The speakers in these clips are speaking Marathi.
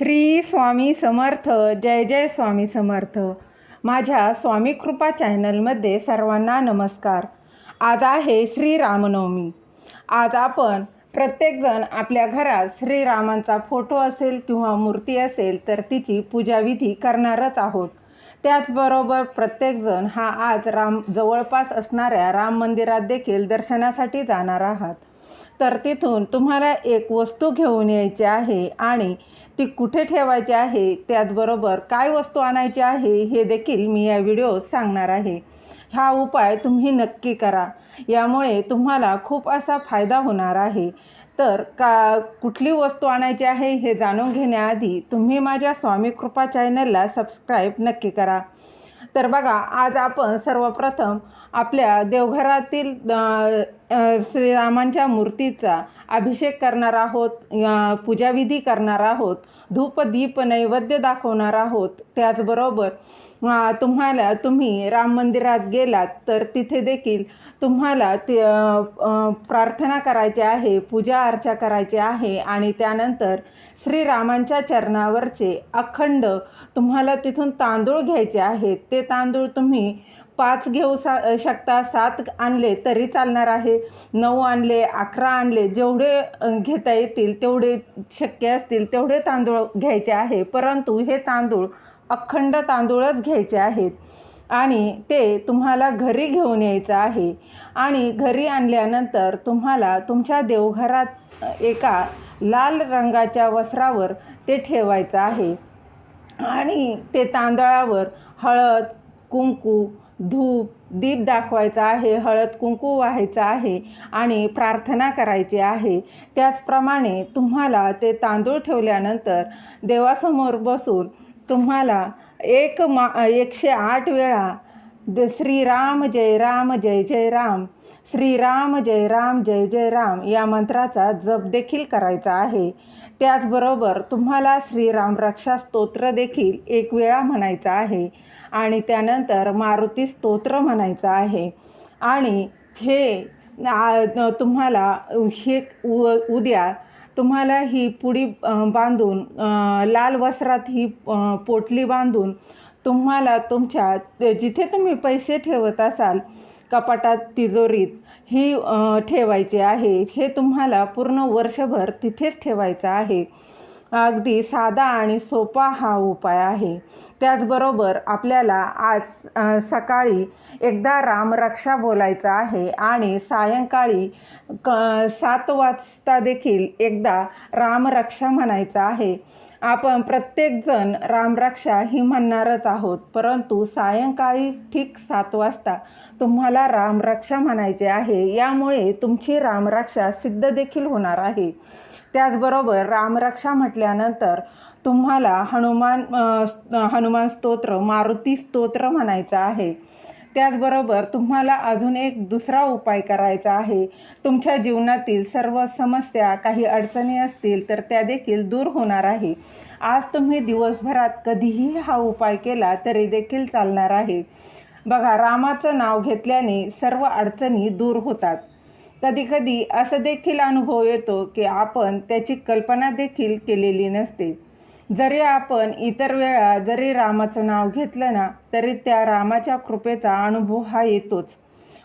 श्री स्वामी समर्थ जय जय स्वामी समर्थ. माझ्या स्वामी कृपा चॅनलमध्ये सर्वांना नमस्कार. आज आहे श्रीरामनवमी आज आपण प्रत्येकजण आपल्या घरात श्रीरामांचा फोटो असेल किंवा मूर्ती असेल तर तिची पूजाविधी करणारच आहोत. त्याचबरोबर प्रत्येकजण हा आज राम जवळपास असणाऱ्या राम मंदिरात देखील दर्शनासाठी जाणार आहात. तर तिथून तुम्हाला एक वस्तू घेऊन यायची आहे आणि ती कुठे ठेवायची आहे त्याचबरोबर काय वस्तू आणायची आहे हे देखील मी या व्हिडिओत सांगणार आहे. हा उपाय तुम्ही नक्की करा. यामुळे तुम्हाला खूप असा फायदा होणार आहे. तर का कुठली वस्तू आणायची आहे हे जाणून घेण्याआधी तुम्ही माझ्या स्वामी कृपा चॅनलला सबस्क्राईब नक्की करा. तर बघा आज आपण सर्वप्रथम आपल्या देवघरातील श्रीरामांच्या मूर्तीचा अभिषेक करणार आहोत पूजाविधी करणार आहोत धूप दीप नैवेद्य दाखवणार आहोत. त्याचबरोबर तुम्हाला तुम्ही राम मंदिरात गेलात तर तिथे देखील तुम्हाला ते प्रार्थना करायची आहे पूजा अर्चा करायची आहे आणि त्यानंतर श्रीरामांच्या चरणावरचे अखंड तुम्हाला तिथून तांदूळ घ्यायचे आहेत. ते तांदूळ तुम्ही पाच घेऊ सा शकता सात आणले तरी चालणार आहे. नऊ आणले अकरा आणले जेवढे घेता येतील तेवढे शक्य असतील तेवढे तांदूळ घ्यायचे आहे. परंतु हे तांदूळ अखंड तांदूळच घ्यायचे आहेत. आणि ते तुम्हाला घरी घेऊन यायचं आहे. आणि घरी आणल्यानंतर तुम्हाला तुमच्या देवघरात एका लाल रंगाच्या वस्त्रावर ते ठेवायचं आहे. आणि ते तांदळावर हळद कुंकू धूप दीप दाखवायचा आहे हळद कुंकू व्हायचं आहे आणि प्रार्थना करायची आहे. त्याचप्रमाणे तुम्हाला ते तांदूळ ठेवल्यानंतर देवासमोर बसून तुम्हाला एक मा एकशे आठ वेळा द श्रीराम जय राम जय जय राम श्रीराम जय राम जय जय राम या मंत्राचा जप देखील करायचा आहे. त्याचबरोबर तुम्हाला श्रीराम रक्षा स्तोत्र देखील एक वेळा म्हणायचा आहे आणि त्यानंतर मारुती स्तोत्र म्हणायचं आहे. आणि हे तुम्हाला हे उ उद्या तुम्हाला ही पुडी बांधून लाल वस्त्रात ही पोटली बांधून तुम्हाला तुमच्या जिथे तुम्ही पैसे ठेवत असाल कपाटात तिजोरीत ही ठेवायची आहे. हे तुम्हाला पूर्ण वर्षभर तिथेच ठेवायचं आहे. अगदी साधा आणि सोपा हा उपाय आहे. त्याचबरोबर आपल्याला आज सकाळी एकदा रामरक्षा बोलायचं आहे आणि सायंकाळी क सात वाजता देखील एकदा रामरक्षा म्हणायचं आहे. आपण प्रत्येकजण रामरक्षा ही म्हणणारच आहोत. परंतु सायंकाळी ठीक सात वाजता तुम्हाला रामरक्षा म्हणायचे आहे. यामुळे तुमची रामरक्षा सिद्ध देखील होणार आहे. त्याचबरोबर रामरक्षा म्हटल्यानंतर तुम्हाला हनुमान हनुमान स्तोत्र मारुती स्तोत्र म्हणायचं आहे. त्याचबरोबर तुम्हाला अजून एक दुसरा उपाय करायचा आहे. तुमच्या जीवनातील सर्व समस्या काही अडचणी असतील तर त्या देखील दूर होणार आहे. आज तुम्ही दिवसभरात कधीही हा उपाय केला तरी देखील चालणार आहे. बघा रामाचं नाव घेतल्याने सर्व अडचणी दूर होतात. कधीकधी असं देखील अनुभव येतो की आपण त्याची कल्पना देखील केलेली नसते. जरी आपण इतर वेळा जरी रामाचं नाव घेतलं ना तरी त्या रामाच्या कृपेचा अनुभव हा येतोच.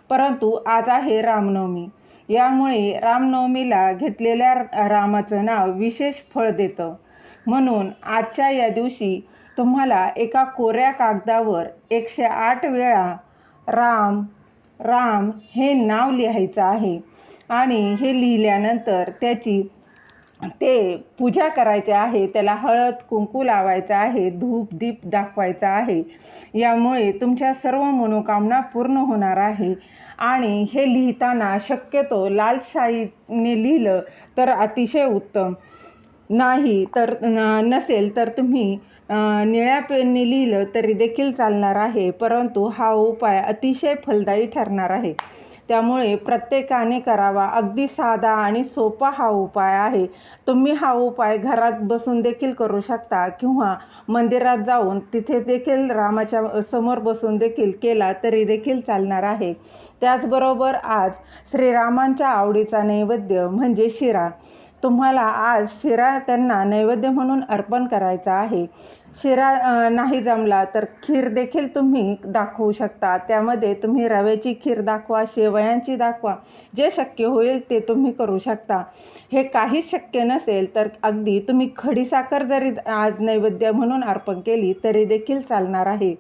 परंतु आज आहे रामनवमी. यामुळे रामनवमीला घेतलेल्या रामाचं नाव विशेष फळ देतं. म्हणून आजच्या या दिवशी तुम्हाला एका कोऱ्या कागदावर एकशे आठ वेळा राम राम हे नाव लिहायचं आहे. आणि हे लिहिल्यानंतर त्याची ते पूजा करायचे आहे त्याला हळद कुंकू लावायचं आहे धूप दीप दाखवायचा आहे. यामुळे तुमच्या सर्व मनोकामना पूर्ण होणार आहे. आणि हे लिहिताना शक्यतो लाल शाईने लिहिलं तर अतिशय उत्तम. नाही तर नसेल तर तुम्ही निळ्या पेनने लिहिलं तरी देखील चालणार आहे परंतु हा उपाय अतिशय फलदायी ठरणार आहे. त्यामुळे प्रत्येकाने करावा. अगदी साधा आणि सोपा हा उपाय आहे. तुम्ही हा उपाय घरात बसून देखील करू शकता किंवा मंदिरात जाऊन तिथे देखील रामाच्या समोर बसून देखील केला तरी देखील चालणार आहे. त्याचबरोबर आज श्रीरामांच्या आवडीचा नैवेद्य म्हणजे शिरा. तुम्हाला आज शिरा त्यांना नैवेद्य म्हणून अर्पण करायचा आहे. शिरा नाही जमला तर खीर देखील तुम्ही दाखवू शकता. त्यामध्ये तुम्ही रव्याची खीर दाखवा शेवयांची दाखवा जे शक्य होईल ते तुम्ही करू शकता. हे काहीच शक्य नसेल तर अगदी तुम्ही खडीसाखर जरी आज नैवेद्य म्हणून अर्पण केली तरी देखील चालणार आहे.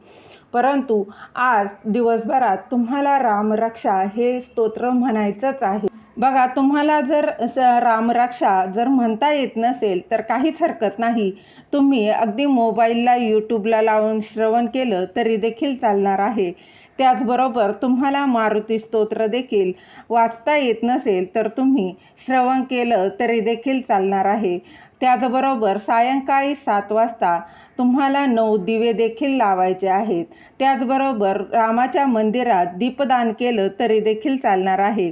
परंतु आज दिवसभरात तुम्हाला रामरक्षा हे स्तोत्र म्हणायचंच आहे. बघा तुम्हाला जर स रामरक्षा जर म्हणता येत नसेल तर काहीच हरकत नाही. तुम्ही अगदी मोबाईलला यूट्यूबला लावून श्रवण केलं तरी देखील चालणार आहे. त्याचबरोबर तुम्हाला मारुती स्तोत्र देखील वाचता येत नसेल तर तुम्ही श्रवण केलं तरी देखील चालणार आहे. त्याचबरोबर सायंकाळी सात वाजता तुम्हाला नऊ दिवे देखील लावायचे आहेत. त्याचबरोबर रामाच्या मंदिरात दीपदान केलं तरी देखील चालणार आहे.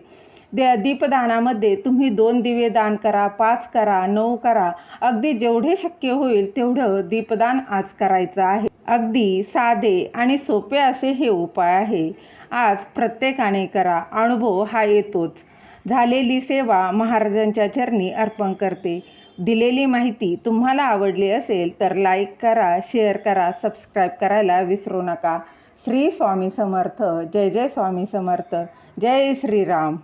द्या दीपदानामध्ये तुम्ही दोन दिवे दान करा पाच करा नऊ करा. अगदी जेवढे शक्य होईल तेवढं दीपदान आज करायचं आहे. अगदी साधे आणि सोपे असे हे उपाय आहे. आज प्रत्येकाने करा अनुभव हा येतोच. झालेली सेवा महाराजांच्या चरणी अर्पण करते. दिलेली माहिती तुम्हाला आवडली असेल तर लाईक करा शेअर करा सबस्क्राईब करायला विसरू नका. श्री स्वामी समर्थ जय जय स्वामी समर्थ जय श्रीराम.